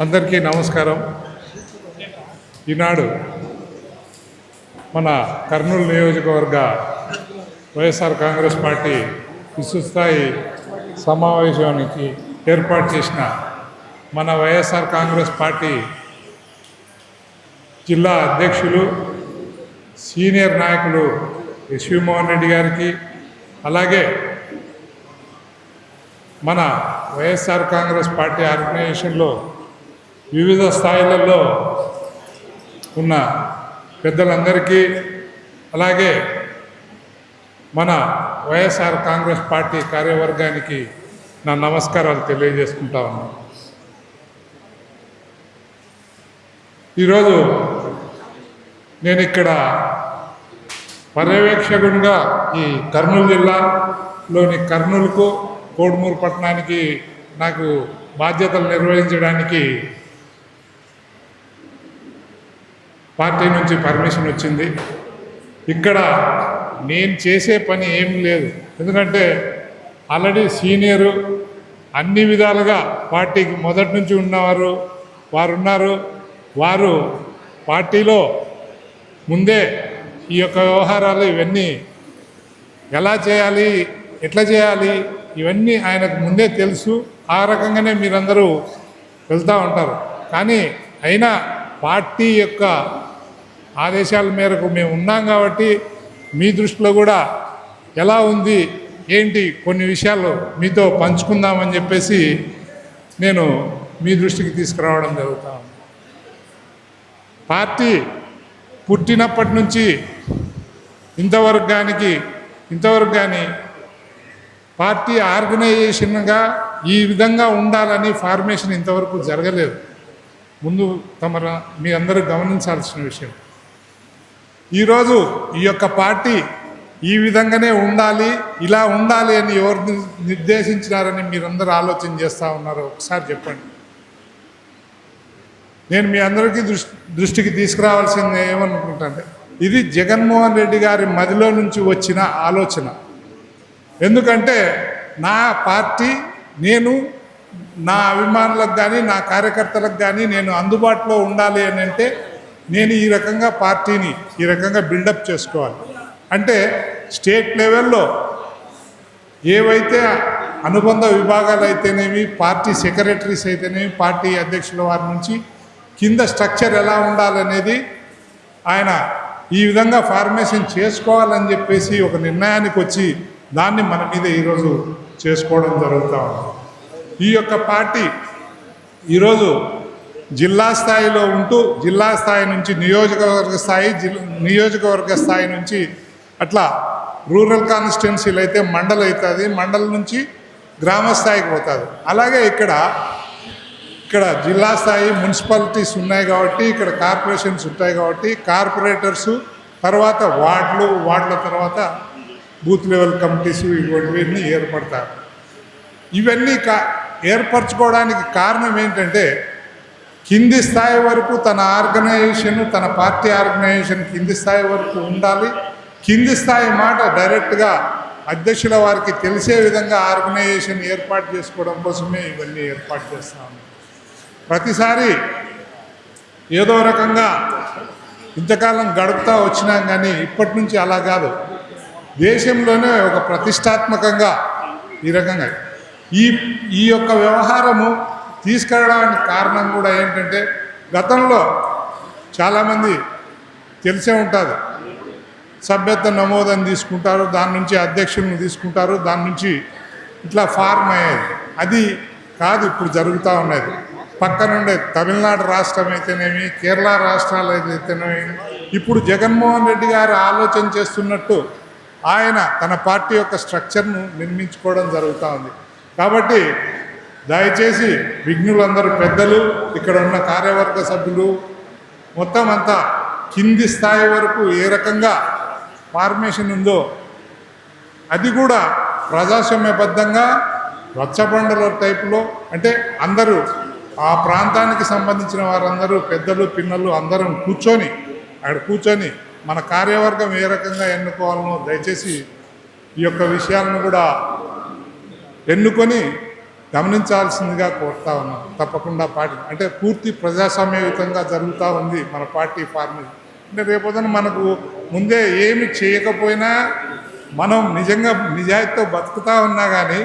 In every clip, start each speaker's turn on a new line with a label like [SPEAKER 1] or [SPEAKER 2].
[SPEAKER 1] అందరికీ నమస్కారం. ఈనాడు మన కర్నూలు నియోజకవర్గ వైఎస్ఆర్ కాంగ్రెస్ పార్టీ విశ్వస్థాయి సమావేశానికి ఏర్పాటు చేసిన మన వైఎస్ఆర్ కాంగ్రెస్ పార్టీ జిల్లా అధ్యక్షులు సీనియర్ నాయకులు ఎస్వి మోహన్ రెడ్డి గారికి అలాగే మన వైఎస్ఆర్ కాంగ్రెస్ పార్టీ ఆర్గనైజేషన్లో వివిధ స్థాయిలలో ఉన్న పెద్దలందరికీ అలాగే మన వైఎస్ఆర్ కాంగ్రెస్ పార్టీ కార్యవర్గానికి నా నమస్కారాలు తెలియజేసుకుంటా ఉన్నాను ఈరోజు నేను ఇక్కడ పర్యవేక్షకునిగా ఈ కర్నూలు జిల్లాలోని కర్నూలుకు కోడుమూరు పట్టణానికి నాకు బాధ్యతలు నిర్వహించడానికి పార్టీ నుంచి పర్మిషన్ వచ్చింది. ఇక్కడ నేను చేసే పని ఏం లేదు. ఎందుకంటే ఆల్రెడీ సీనియరు అన్ని విధాలుగా పార్టీకి మొదటి నుంచి ఉన్నవారు వారు ఉన్నారు వారు పార్టీలో ముందే ఈ యొక్క వ్యవహారాలు ఇవన్నీ ఎలా చేయాలి ఎట్లా చేయాలి ఇవన్నీ ఆయనకు ముందే తెలుసు. ఆ రకంగానే మీరందరూ వెళ్తూ ఉంటారు. కానీ అయినా పార్టీ యొక్క ఆదేశాల మేరకు మేము ఉన్నాం కాబట్టి మీ దృష్టిలో కూడా ఎలా ఉంది ఏంటి కొన్ని విషయాలు మీతో పంచుకుందామని చెప్పేసి నేను మీ దృష్టికి తీసుకురావడం జరుగుతా ఉంది. పార్టీ పుట్టినప్పటి నుంచి ఇంతవరకు గానికి ఇంతవరకు కానీ పార్టీ ఆర్గనైజేషన్గా ఈ విధంగా ఉండాలని ఫార్మేషన్ ఇంతవరకు జరగలేదు. ముందు తమ మీ అందరూ గమనించాల్సిన విషయం. ఈరోజు ఈ యొక్క పార్టీ ఈ విధంగానే ఉండాలి ఇలా ఉండాలి అని ఎవరు నిర్దేశించినారని మీరందరూ ఆలోచన చేస్తూ ఉన్నారో ఒకసారి చెప్పండి. నేను మీ అందరికీ దృష్టి దృష్టికి తీసుకురావాల్సింది ఏమనుకుంటానంటే ఇది జగన్మోహన్ రెడ్డి గారి మదిలో నుంచి వచ్చిన ఆలోచన. ఎందుకంటే నా పార్టీ నేను నా అభిమానులకు కానీ నా కార్యకర్తలకు కానీ నేను అందుబాటులో ఉండాలి అని అంటే నేను ఈ రకంగా పార్టీని ఈ రకంగా బిల్డప్ చేసుకోవాలి. అంటే స్టేట్ లెవెల్లో ఏవైతే అనుబంధ విభాగాలు అయితేనేమి పార్టీ సెక్రటరీస్ అయితేనేమి పార్టీ అధ్యక్షుల వారి నుంచి కింద స్ట్రక్చర్ ఎలా ఉండాలనేది ఆయన ఈ విధంగా ఫార్మేషన్ చేసుకోవాలని చెప్పేసి ఒక నిర్ణయానికి వచ్చి దాన్ని మన మీద ఈరోజు చేసుకోవడం జరుగుతూ ఉంది. ఈ యొక్క పార్టీ ఈరోజు జిల్లా స్థాయిలో ఉంటూ జిల్లా స్థాయి నుంచి నియోజకవర్గ స్థాయి జిల్ నియోజకవర్గ స్థాయి నుంచి అట్లా రూరల్ కాన్స్టిట్యున్సీలు అయితే మండల్ అవుతుంది మండల్ నుంచి గ్రామ స్థాయికి పోతుంది అలాగే ఇక్కడ ఇక్కడ జిల్లా స్థాయి మున్సిపాలిటీస్ ఉన్నాయి కాబట్టి ఇక్కడ కార్పొరేషన్స్ ఉంటాయి కాబట్టి కార్పొరేటర్స్ తర్వాత వార్డులు వార్డుల తర్వాత బూత్ లెవెల్ కమిటీస్ ఇటువంటివన్నీ ఏర్పడతారు. ఇవన్నీ కా ఏర్పరచుకోవడానికి కారణం ఏంటంటే కింది స్థాయి వరకు తన ఆర్గనైజేషన్ తన పార్టీ ఆర్గనైజేషన్ కింది స్థాయి వరకు ఉండాలి. కింది స్థాయి మాట డైరెక్ట్గా అధ్యక్షుల వారికి తెలిసే విధంగా ఆర్గనైజేషన్ ఏర్పాటు చేసుకోవడం కోసమే ఇవన్నీ ఏర్పాటు చేస్తాము ప్రతిసారి ఏదో రకంగా ఇంతకాలం గడుపుతా వచ్చినాం కానీ ఇప్పటి నుంచి అలా కాదు. దేశంలోనే ఒక ప్రతిష్టాత్మకంగా ఈ రకంగా ఈ ఈ యొక్క వ్యవహారము తీసుకెళ్ళడానికి కారణం కూడా ఏంటంటే గతంలో చాలామంది తెలిసే ఉంటుంది సభ్యత్వ నమోదని తీసుకుంటారు దాని నుంచి అధ్యక్షులను తీసుకుంటారు దాని నుంచి ఇట్లా ఫార్మ్ అయ్యేది. అది కాదు ఇప్పుడు జరుగుతూ ఉన్నది. పక్కనుండే తమిళనాడు రాష్ట్రం అయితేనేమి కేరళ రాష్ట్రాలు అయితేనేమి ఇప్పుడు జగన్మోహన్ రెడ్డి గారు ఆలోచన చేస్తున్నట్టు ఆయన తన పార్టీ యొక్క స్ట్రక్చర్ను నిర్మించుకోవడం జరుగుతూ ఉంది. కాబట్టి దయచేసి విఘ్నులందరూ పెద్దలు ఇక్కడ ఉన్న కార్యవర్గ సభ్యులు మొత్తం అంతా కింది స్థాయి వరకు ఏ రకంగా ఫార్మేషన్ ఉందో అది కూడా ప్రజాస్వామ్యబద్ధంగా రచ్చబండల టైపులో అంటే అందరూ ఆ ప్రాంతానికి సంబంధించిన వారందరూ పెద్దలు పిల్లలు అందరం కూర్చొని అక్కడ కూర్చొని మన కార్యవర్గం ఏ రకంగా ఎన్నుకోవాలనో దయచేసి ఈ యొక్క విషయాలను కూడా ఎన్నుకొని గమనించాల్సిందిగా కోరుతా ఉన్నాం. తప్పకుండా పార్టీ అంటే పూర్తి ప్రజాస్వామ్యయుతంగా జరుగుతూ ఉంది మన పార్టీ ఫార్మింగ్ అంటే రేపొద్దున మనకు ముందే ఏమి చేయకపోయినా మనం నిజంగా నిజాయితీతో బతుకుతా ఉన్నా కానీ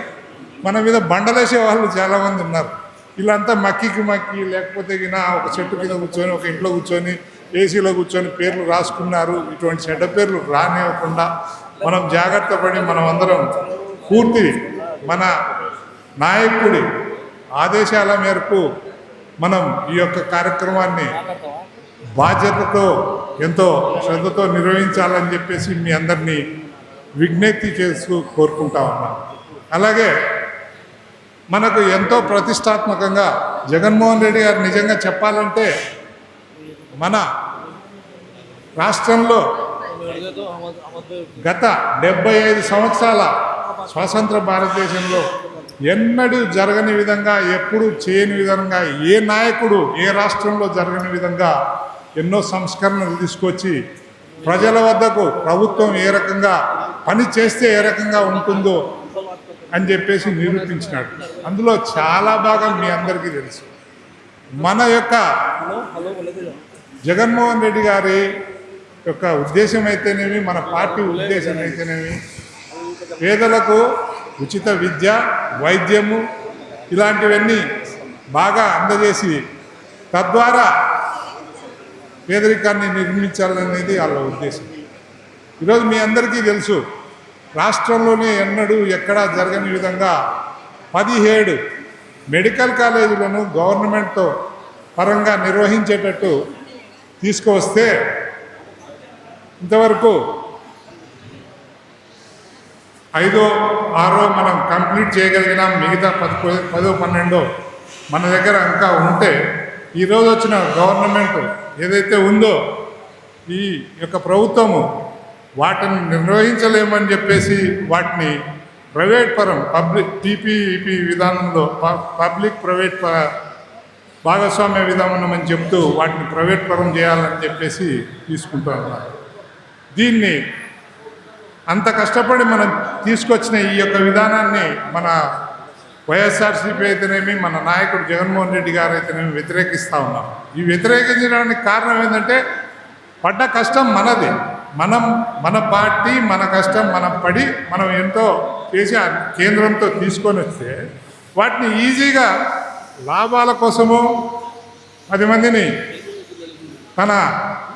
[SPEAKER 1] మన మీద బండలేసే వాళ్ళు చాలామంది ఉన్నారు. వీళ్ళంతా మక్కికి మక్కి లేకపోతే గిన ఒక చెట్టు కింద కూర్చొని ఒక ఇంట్లో కూర్చొని ఏసీలో కూర్చొని పేర్లు రాసుకున్నారు. ఇటువంటి చెడ్డ పేర్లు రానివ్వకుండా మనం జాగ్రత్త పడి మనం అందరం పూర్తి మన నాయకుడి ఆదేశాల మేరకు మనం ఈ యొక్క కార్యక్రమాన్ని బాధ్యతతో ఎంతో శ్రద్ధతో నిర్వహించాలని చెప్పేసి మీ అందరినీ విజ్ఞప్తి చేస్తూ కోరుకుంటా ఉన్నాం. అలాగే మనకు ఎంతో ప్రతిష్టాత్మకంగా జగన్మోహన్ రెడ్డి గారు నిజంగా చెప్పాలంటే మన రాష్ట్రంలో గత డెబ్బై ఐదు సంవత్సరాల స్వాతంత్ర భారతదేశంలో ఎన్నడూ జరగని విధంగా ఎప్పుడు చేయని విధంగా ఏ నాయకుడు ఏ రాష్ట్రంలో జరగని విధంగా ఎన్నో సంస్కరణలు తీసుకొచ్చి ప్రజల వద్దకు ప్రభుత్వం ఏ రకంగా పని చేస్తే ఏ రకంగా ఉంటుందో అని చెప్పేసి నిరూపించినాడు. అందులో చాలా బాగా మీ అందరికీ తెలుసు. మన యొక్క జగన్మోహన్ రెడ్డి గారి యొక్క ఉద్దేశం అయితేనేమి మన పార్టీ ఉద్దేశం అయితేనేమి పేదలకు ఉచిత విద్య వైద్యము ఇలాంటివన్నీ బాగా అందజేసి తద్వారా పేదరికాన్ని నిర్మించాలనేది వాళ్ళ ఉద్దేశం. ఈరోజు మీ అందరికీ తెలుసు రాష్ట్రంలోనే ఎన్నడూ ఎక్కడా జరగని విధంగా పదిహేడు మెడికల్ కాలేజీలను గవర్నమెంట్తో పరంగా నిర్వహించేటట్టు తీసుకువస్తే ఇంతవరకు ఐదో ఆరో మనం కంప్లీట్ చేయగలిగినాం మిగతా పది పదో పన్నెండో మన దగ్గర ఇంకా ఉంటే ఈరోజు వచ్చిన గవర్నమెంట్ ఏదైతే ఉందో ఈ యొక్క ప్రభుత్వము వాటిని నిర్వహించలేమని చెప్పేసి వాటిని ప్రైవేట్ పరం పబ్లిక్ టీపీఈపీ విధానంలో పబ్లిక్ ప్రైవేట్ ప- భాగస్వామ్య విధానం అని చెప్తూ వాటిని ప్రైవేట్ పరం చేయాలని చెప్పేసి తీసుకుంటూ ఉన్నారు. దీన్ని అంత కష్టపడి మనం తీసుకొచ్చిన ఈ యొక్క విధానాన్ని మన వైఎస్ఆర్సీపీ అయితేనేమి మన నాయకుడు జగన్మోహన్ రెడ్డి గారు అయితేనేమి వ్యతిరేకిస్తూ ఉన్నాం. ఈ వ్యతిరేకించడానికి కారణం ఏంటంటే పడ్డ కష్టం మనది. మనం మన పార్టీ మన కష్టం మనం పడి మనం ఎంతో చేసి ఆ కేంద్రంతో తీసుకొని వస్తే వాటిని ఈజీగా లాభాల కోసము పది మందిని తన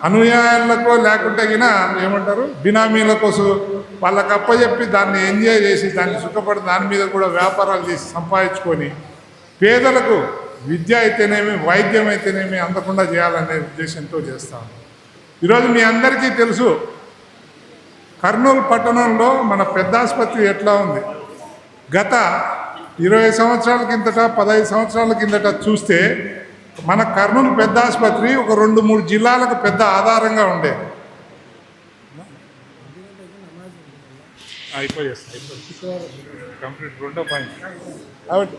[SPEAKER 1] అనుయాయులకో లేకుంటే గిన ఏమంటారు? బినామీల కోసం వాళ్ళకి అప్పచెప్పి దాన్ని ఎంజాయ్ చేసి దాన్ని సుఖపడి దాని మీద కూడా వ్యాపారాలు చేసి సంపాదించుకొని పేదలకు విద్య అయితేనేమి వైద్యం అయితేనేమి అందకుండా చేయాలనే ఉద్దేశంతో చేస్తాను ఈరోజు మీ అందరికీ తెలుసు కర్నూలు పట్టణంలో మన పెద్ద ఆసుపత్రి ఎట్లా ఉంది? గత ఇరవై సంవత్సరాల కిందట పదహైదు సంవత్సరాల కిందట చూస్తే మన కర్నూలు పెద్ద ఆసుపత్రి ఒక రెండు మూడు జిల్లాలకు పెద్ద ఆధారంగా ఉండే. కంప్లీట్ రెండో పాయింట్. కాబట్టి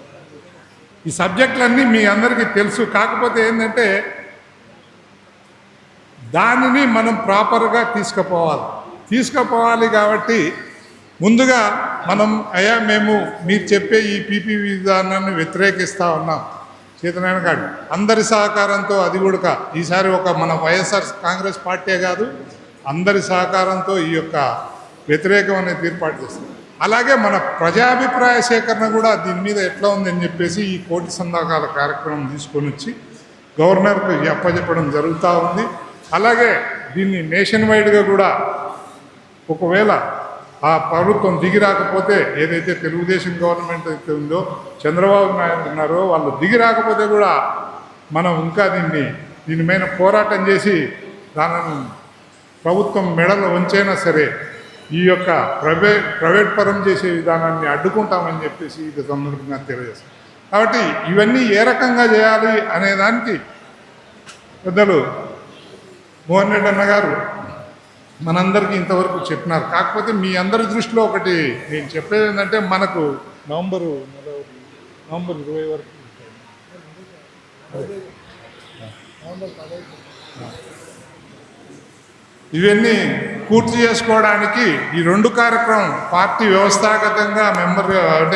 [SPEAKER 1] ఈ సబ్జెక్టులన్నీ మీ అందరికీ తెలుసు. కాకపోతే ఏంటంటే దానిని మనం ప్రాపర్గా తీసుకుపోవాలి. తీసుకుపోవాలి కాబట్టి ముందుగా మనం అయ్యా మేము మీరు చెప్పే ఈ పీపీ విధానాన్ని వ్యతిరేకిస్తా ఉన్నాం. సీతనారాయణ గారు అందరి సహకారంతో అది కూడా ఈసారి ఒక మన వైఎస్ఆర్ కాంగ్రెస్ పార్టీ కాదు అందరి సహకారంతో ఈ యొక్క వ్యతిరేకం అనేది ఏర్పాటు చేస్తుంది. అలాగే మన ప్రజాభిప్రాయ సేకరణ కూడా దీని మీద ఎట్లా ఉందని చెప్పేసి ఈ కోటి సందాకాల కార్యక్రమం తీసుకొని వచ్చి గవర్నర్కు అప్పచెప్పడం జరుగుతూ ఉంది. అలాగే దీన్ని నేషన్ వైడ్గా కూడా ఒకవేళ ఆ ప్రభుత్వం దిగి రాకపోతే ఏదైతే తెలుగుదేశం గవర్నమెంట్ అయితే ఉందో చంద్రబాబు నాయుడు ఉన్నారో వాళ్ళు దిగి రాకపోతే కూడా మనం ఇంకా దీన్ని దీని మీద పోరాటం చేసి దానిని ప్రభుత్వం మెడలు వంచైనా సరే ఈ యొక్క ప్రైవేట్ ప్రైవేట్ పరం చేసే విధానాన్ని అడ్డుకుంటామని చెప్పేసి ఇది సందర్భంగా తెలియజేస్తాం. కాబట్టి ఇవన్నీ ఏ రకంగా చేయాలి అనే దానికి పెద్దలు మోహన్ రెడ్డి అన్న గారు మనందరికీ ఇంతవరకు చెప్పినారు. కాకపోతే మీ అందరి దృష్టిలో ఒకటి నేను చెప్పేది ఏంటంటే మనకు నవంబరు నవంబర్ ఇరవై వరకు ఇవన్నీ పూర్తి చేసుకోవడానికి ఈ రెండు కార్యక్రమం పార్టీ వ్యవస్థాగతంగా మెంబర్ అంటే